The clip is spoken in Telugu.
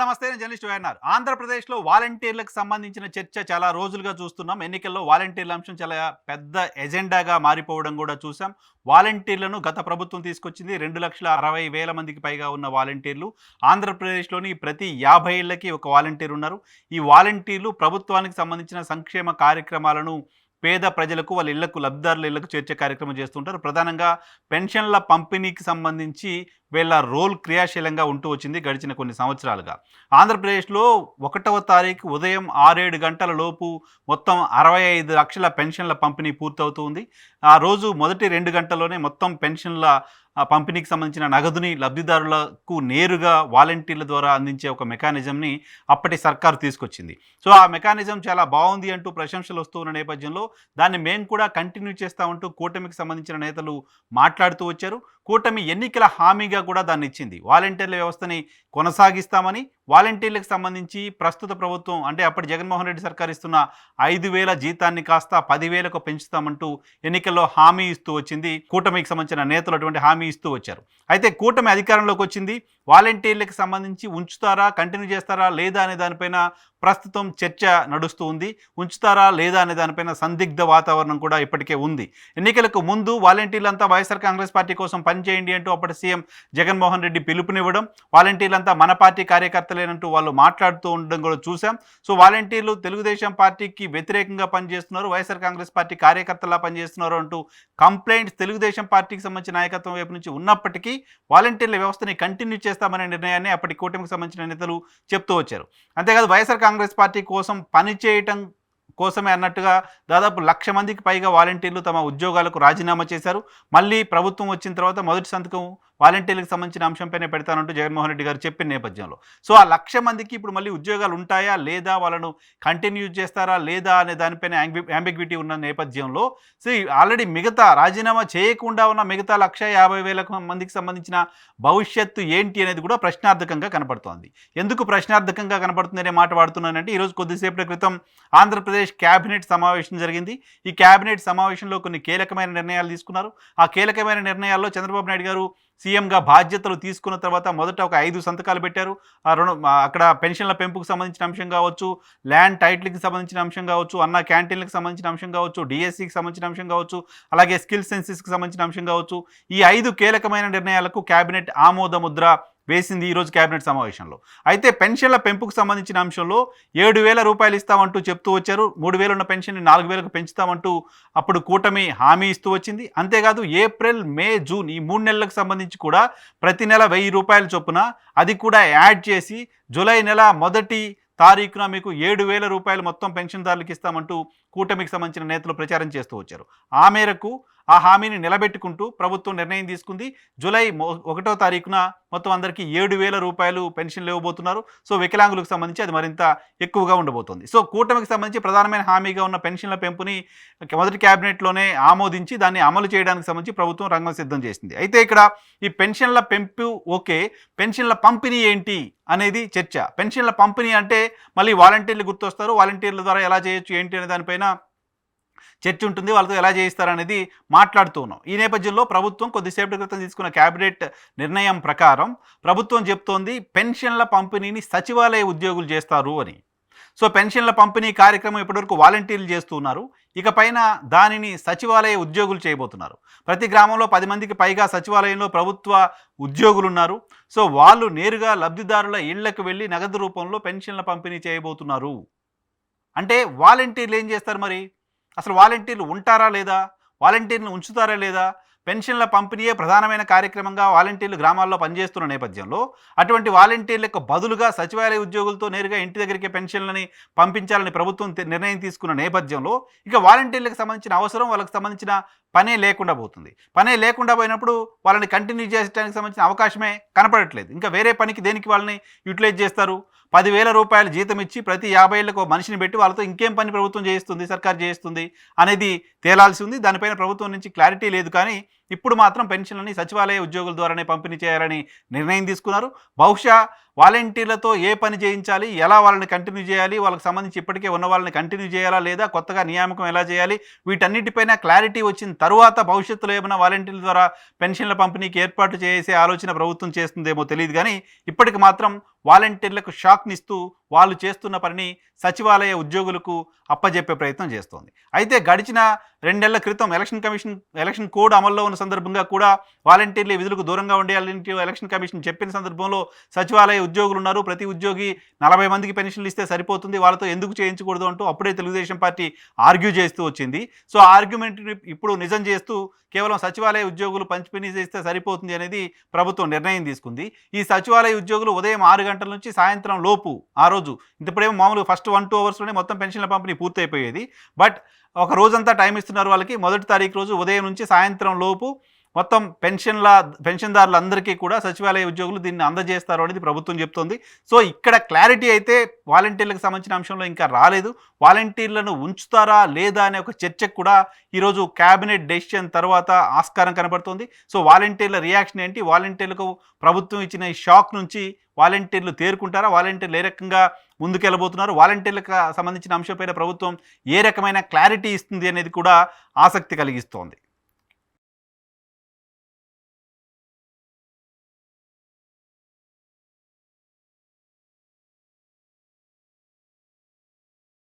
నమస్తే నేను జర్నలిస్ట్ వైఎన్ఆర్. ఆంధ్రప్రదేశ్లో వాలంటీర్లకు సంబంధించిన చర్చ చాలా రోజులుగా చూస్తున్నాం. ఎన్నికల్లో వాలంటీర్ల అంశం చాలా పెద్ద ఎజెండాగా మారిపోవడం కూడా చూసాం. వాలంటీర్లను గత ప్రభుత్వం తీసుకొచ్చింది రెండు లక్షల అరవై వేల మందికి పైగా ఉన్న వాలంటీర్లు. ఆంధ్రప్రదేశ్లోని ప్రతి యాభై ఏళ్ళకి ఒక వాలంటీర్ ఉన్నారు. ఈ వాలంటీర్లు ప్రభుత్వానికి సంబంధించిన సంక్షేమ కార్యక్రమాలను పేద ప్రజలకు వాళ్ళ ఇళ్ళకు లబ్ధిదారుల ఇళ్ళకు చేర్చే కార్యక్రమం చేస్తుంటారు. ప్రధానంగా పెన్షన్ల పంపిణీకి సంబంధించి వీళ్ళ రోల్ క్రియాశీలంగా ఉంటూ వచ్చింది గడిచిన కొన్ని సంవత్సరాలుగా. ఆంధ్రప్రదేశ్లో ఒకటవ తారీఖు ఉదయం ఆరేడు గంటల లోపు మొత్తం అరవై ఐదు లక్షల పెన్షన్ల పంపిణీ పూర్తవుతుంది ఆ రోజు మొదటి రెండు గంటల్లోనే మొత్తం పెన్షన్ల పంపిణీకి సంబంధించిన నగదుని లబ్ధిదారులకు నేరుగా వాలంటీర్ల ద్వారా అందించే ఒక మెకానిజంని అప్పటి సర్కారు తీసుకొచ్చింది. సో ఆ మెకానిజం చాలా బాగుంది అంటూ ప్రశంసలు వస్తున్న నేపథ్యంలో దాన్ని మేము కూడా కంటిన్యూ చేస్తామంటూ కూటమికి సంబంధించిన నేతలు మాట్లాడుతూ వచ్చారు. కూటమి ఎన్నికల హామీగా కూడా దాన్ని ఇచ్చింది. వాలంటీర్ల వ్యవస్థని కొనసాగిస్తామని వాలంటీర్లకు సంబంధించి ప్రస్తుత ప్రభుత్వం అంటే అప్పటి జగన్మోహన్ రెడ్డి సర్కార్ ఇస్తున్న ఐదు వేల జీతాన్ని కాస్త పదివేలకు పెంచుతామంటూ ఎన్నికల్లో హామీ ఇస్తూ వచ్చింది. కూటమికి సంబంధించిన నేతలు అటువంటి హామీ ఇస్తూ వచ్చారు. అయితే కూటమి అధికారంలోకి వచ్చింది. వాలంటీర్లకు సంబంధించి ఉంచుతారా కంటిన్యూ చేస్తారా లేదా అనే దానిపైన ప్రస్తుతం చర్చ నడుస్తూ ఉంది. ఉంచుతారా లేదా అనే దానిపైన సందిగ్ధ వాతావరణం కూడా ఇప్పటికే ఉంది. ఎన్నికలకు ముందు వాలంటీర్లంతా వైఎస్ఆర్ కాంగ్రెస్ పార్టీ కోసం పనిచేయండి అంటూ అప్పటి సీఎం జగన్మోహన్ రెడ్డి పిలుపునివ్వడం వాలంటీర్లంతా మన పార్టీ కార్యకర్తలేనంటూ వాళ్ళు మాట్లాడుతూ ఉండడం కూడా చూసాం సో వాలంటీర్లు తెలుగుదేశం పార్టీకి వ్యతిరేకంగా పనిచేస్తున్నారు వైఎస్ఆర్ కాంగ్రెస్ పార్టీ కార్యకర్తలా పనిచేస్తున్నారు అంటూ కంప్లైంట్స్ తెలుగుదేశం పార్టీకి సంబంధించిన నాయకత్వం వైపు నుంచి ఉన్నప్పటికీ వాలంటీర్ల వ్యవస్థని కంటిన్యూ చేస్తామనే నిర్ణయాన్ని అప్పటి కూటమికి సంబంధించిన నేతలు చెప్తూ వచ్చారు. అంతేకాదు వైఎస్ఆర్ కాంగ్రెస్ పార్టీ కోసం పనిచేయటం కోసమే అన్నట్టుగా దాదాపు లక్ష మందికి పైగా వాలంటీర్లు తమ ఉద్యోగాలకు రాజీనామా చేశారు. మళ్ళీ ప్రభుత్వం వచ్చిన తర్వాత మొదటి సంతకం వాలంటీర్లకు సంబంధించిన అంశంపైనే పెడతానంటూ జగన్మోహన్ రెడ్డి గారు చెప్పిన నేపథ్యంలో. సో ఆ లక్ష మందికి ఇప్పుడు మళ్ళీ ఉద్యోగాలు ఉంటాయా లేదా వాళ్ళను కంటిన్యూ చేస్తారా లేదా అనే దానిపైన యాంబిగ్విటీ ఉన్న నేపథ్యంలో సో ఆల్రెడీ మిగతా రాజీనామా చేయకుండా ఉన్న మిగతా లక్ష యాభై వేల మందికి సంబంధించిన భవిష్యత్తు ఏంటి అనేది కూడా ప్రశ్నార్థకంగా కనపడుతోంది. ఎందుకు ప్రశ్నార్థకంగా కనపడుతుందనే అనే మాట వాడుతున్నానంటే ఈరోజు కొద్దిసేపటి క్రితం ఆంధ్రప్రదేశ్ క్యాబినెట్ సమావేశం జరిగింది. ఈ క్యాబినెట్ సమావేశంలో కొన్ని కీలకమైన నిర్ణయాలు తీసుకున్నారు. ఆ కీలకమైన నిర్ణయాల్లో చంద్రబాబు నాయుడు గారు సీఎంగా బాధ్యతలు తీసుకున్న తర్వాత మొదట ఒక ఐదు సంతకాలు పెట్టారు. ఆ రుణ అక్కడ పెన్షన్ల పెంపుకు సంబంధించిన అంశం కావచ్చు ల్యాండ్ టైటిల్కి సంబంధించిన అంశం కావచ్చు అన్న క్యాంటీన్లకు సంబంధించిన అంశం కావచ్చు డిఎస్సికి సంబంధించిన అంశం కావచ్చు అలాగే స్కిల్ సెన్సిస్కి సంబంధించిన అంశం కావచ్చు. ఈ ఐదు కీలకమైన నిర్ణయాలకు కేబినెట్ ఆమోద ముద్ర వేసింది ఈరోజు కేబినెట్ సమావేశంలో. అయితే పెన్షన్ల పెంపుకు సంబంధించిన అంశంలో ఏడు వేల రూపాయలు ఇస్తామంటూ చెప్తూ వచ్చారు. మూడు వేలు ఉన్న పెన్షన్ని నాలుగు వేలకు పెంచుతామంటూ అప్పుడు కూటమి హామీ ఇస్తూ వచ్చింది. అంతేకాదు ఏప్రిల్ మే జూన్ ఈ మూడు నెలలకు సంబంధించి కూడా ప్రతి నెల వెయ్యి రూపాయల చొప్పున అది కూడా యాడ్ చేసి జూలై నెల మొదటి తారీఖున మీకు ఏడు వేల రూపాయలు మొత్తం పెన్షన్దారులకు ఇస్తామంటూ కూటమికి సంబంధించిన నేతలు ప్రచారం చేస్తూ వచ్చారు. ఆ మేరకు ఆ హామీని నిలబెట్టుకుంటూ ప్రభుత్వం నిర్ణయం తీసుకుంది. జూలై ఒకటో తారీఖున మొత్తం అందరికీ ఏడు వేల రూపాయలు పెన్షన్లు ఇవ్వబోతున్నారు సో వికలాంగులకు సంబంధించి అది మరింత ఎక్కువగా ఉండబోతోంది. సో కూటమికి సంబంధించి ప్రధానమైన హామీగా ఉన్న పెన్షన్ల పెంపుని మొదటి క్యాబినెట్లోనే ఆమోదించి దాన్ని అమలు చేయడానికి సంబంధించి ప్రభుత్వం రంగం సిద్ధం చేసింది. అయితే ఇక్కడ ఈ పెన్షన్ల పెంపు ఓకే. పెన్షన్ల పంపిణీ ఏంటి అనేది చర్చ. పెన్షన్ల పంపిణీ అంటే మళ్ళీ వాలంటీర్లు గుర్తొస్తారు. వాలంటీర్ల ద్వారా ఎలా చేయొచ్చు ఏంటి అనే దానిపైన చర్చ ఉంటుంది వాళ్ళతో ఎలా చేయిస్తారనేది మాట్లాడుతూ ఉన్నాం. ఈ నేపథ్యంలో ప్రభుత్వం కొద్దిసేపటి క్రితం తీసుకున్న క్యాబినెట్ నిర్ణయం ప్రకారం ప్రభుత్వం చెప్తోంది పెన్షన్ల పంపిణీని సచివాలయ ఉద్యోగులు చేస్తారు అని. సో పెన్షన్ల పంపిణీ కార్యక్రమం ఇప్పటివరకు వాలంటీర్లు చేస్తున్నారు ఇక పైన దానిని సచివాలయ ఉద్యోగులు చేయబోతున్నారు. ప్రతి గ్రామంలో పది మందికి పైగా సచివాలయంలో ప్రభుత్వ ఉద్యోగులు ఉన్నారు సో వాళ్ళు నేరుగా లబ్ధిదారుల ఇళ్ళకు వెళ్ళి నగదు రూపంలో పెన్షన్ల పంపిణీ చేయబోతున్నారు. అంటే వాలంటీర్లు ఏం చేస్తారు మరి? అసలు వాలంటీర్లు ఉంటారా లేదా? వాలంటీర్ని ఉంచుతారా లేదా? పెన్షన్ల పంపిణీయే ప్రధానమైన కార్యక్రమంగా వాలంటీర్లు గ్రామాల్లో పనిచేస్తున్న నేపథ్యంలో అటువంటి వాలంటీర్లకు బదులుగా సచివాలయ ఉద్యోగులతో నేరుగా ఇంటి దగ్గరికి పెన్షన్లని పంపించాలని ప్రభుత్వం నిర్ణయం తీసుకున్న నేపథ్యంలో ఇక వాలంటీర్లకు సంబంధించిన అవసరం వాళ్ళకి సంబంధించిన పనే లేకుండా పోతుంది. పనే లేకుండా పోయినప్పుడు వాళ్ళని కంటిన్యూ చేయడానికి సంబంధించిన అవకాశమే కనపడట్లేదు. ఇంకా వేరే పనికి దేనికి వాళ్ళని యూటిలైజ్ చేస్తారు? పదివేల రూపాయలు జీతం ఇచ్చి ప్రతి యాభై ఏళ్ళకు మనిషిని పెట్టి వాళ్ళతో ఇంకేం పని ప్రభుత్వం చేయిస్తుంది సర్కార్ చేయిస్తుంది అనేది తేలాల్సి ఉంది. దానిపైన ప్రభుత్వం నుంచి క్లారిటీ లేదు కానీ ఇప్పుడు మాత్రం పెన్షన్లని సచివాలయ ఉద్యోగుల ద్వారానే పంపిణీ చేయాలని నిర్ణయం తీసుకున్నారు. బహుశా వాలంటీర్లతో ఏ పని చేయించాలి ఎలా వాళ్ళని కంటిన్యూ చేయాలి వాళ్ళకి సంబంధించి ఇప్పటికే ఉన్న వాళ్ళని కంటిన్యూ చేయాలా లేదా కొత్తగా నియామకం ఎలా చేయాలి వీటన్నిటిపైన క్లారిటీ వచ్చిన తరువాత భవిష్యత్తులో ఏమైనా వాలంటీర్ల ద్వారా పెన్షన్ల పంపిణీకి ఏర్పాటు చేసే ఆలోచన ప్రభుత్వం చేస్తుందేమో తెలియదు కానీ ఇప్పటికి మాత్రం వాలంటీర్లకు షాక్నిస్తూ వాళ్ళు చేస్తున్న పనిని సచివాలయ ఉద్యోగులకు అప్పజెప్పే ప్రయత్నం చేస్తోంది. అయితే గడిచిన రెండేళ్ళ క్రితం ఎలక్షన్ కమిషన్ ఎలక్షన్ కోడ్ అమల్లో ఉన్న సందర్భంగా కూడా వాలంటీర్లు విధులకు దూరంగా ఉండాలని ఎలక్షన్ కమిషన్ చెప్పిన సందర్భంలో సచివాలయ ఉద్యోగులు ఉన్నారు. ప్రతి ఉద్యోగి నలభై మందికి పెన్షన్లు ఇస్తే సరిపోతుంది. వాళ్ళతో ఎందుకు చేయించకూడదు అంటూ అప్పుడే తెలుగుదేశం పార్టీ ఆర్గ్యూ చేస్తూ వచ్చింది. సో ఆ ఆర్గ్యుమెంట్ ఇప్పుడు నిజం చేస్తూ కేవలం సచివాలయ ఉద్యోగులు పంపిణీ చేస్తే సరిపోతుంది అనేది ప్రభుత్వం నిర్ణయం తీసుకుంది. ఈ సచివాలయ ఉద్యోగులు ఉదయం ఆరు గంటల నుంచి సాయంత్రం లోపు ఆ రోజు ఇప్పుడేమో మామూలుగా ఫస్ట్ వన్ టూ అవర్స్లోనే మొత్తం పెన్షన్ల పంపిణీ పూర్తయిపోయేది. బట్ ఒక రోజంతా టైం చేస్తున్నారు వాళ్ళకి. మొదటి తారీఖు రోజు ఉదయం నుంచి సాయంత్రం లోపు మొత్తం పెన్షన్ల పెన్షన్దారులందరికీ కూడా సచివాలయ ఉద్యోగులు దీన్ని అందజేస్తారు అనేది ప్రభుత్వం చెప్తోంది. సో ఇక్కడ క్లారిటీ అయితే వాలంటీర్లకు సంబంధించిన అంశంలో ఇంకా రాలేదు. వాలంటీర్లను ఉంచుతారా లేదా అనే ఒక చర్చకు కూడా ఈరోజు క్యాబినెట్ డెసిషన్ తర్వాత ఆస్కారం కనబడుతోంది. సో వాలంటీర్ల రియాక్షన్ ఏంటి? వాలంటీర్లకు ప్రభుత్వం ఇచ్చిన ఈ షాక్ నుంచి వాలంటీర్లు తేరుకుంటారా? వాలంటీర్లు ఏ రకంగా ముందుకెళ్ళబోతున్నారు? వాలంటీర్లకు సంబంధించిన అంశంపైన ప్రభుత్వం ఏ రకమైన క్లారిటీ ఇస్తుంది అనేది కూడా ఆసక్తి కలిగిస్తోంది.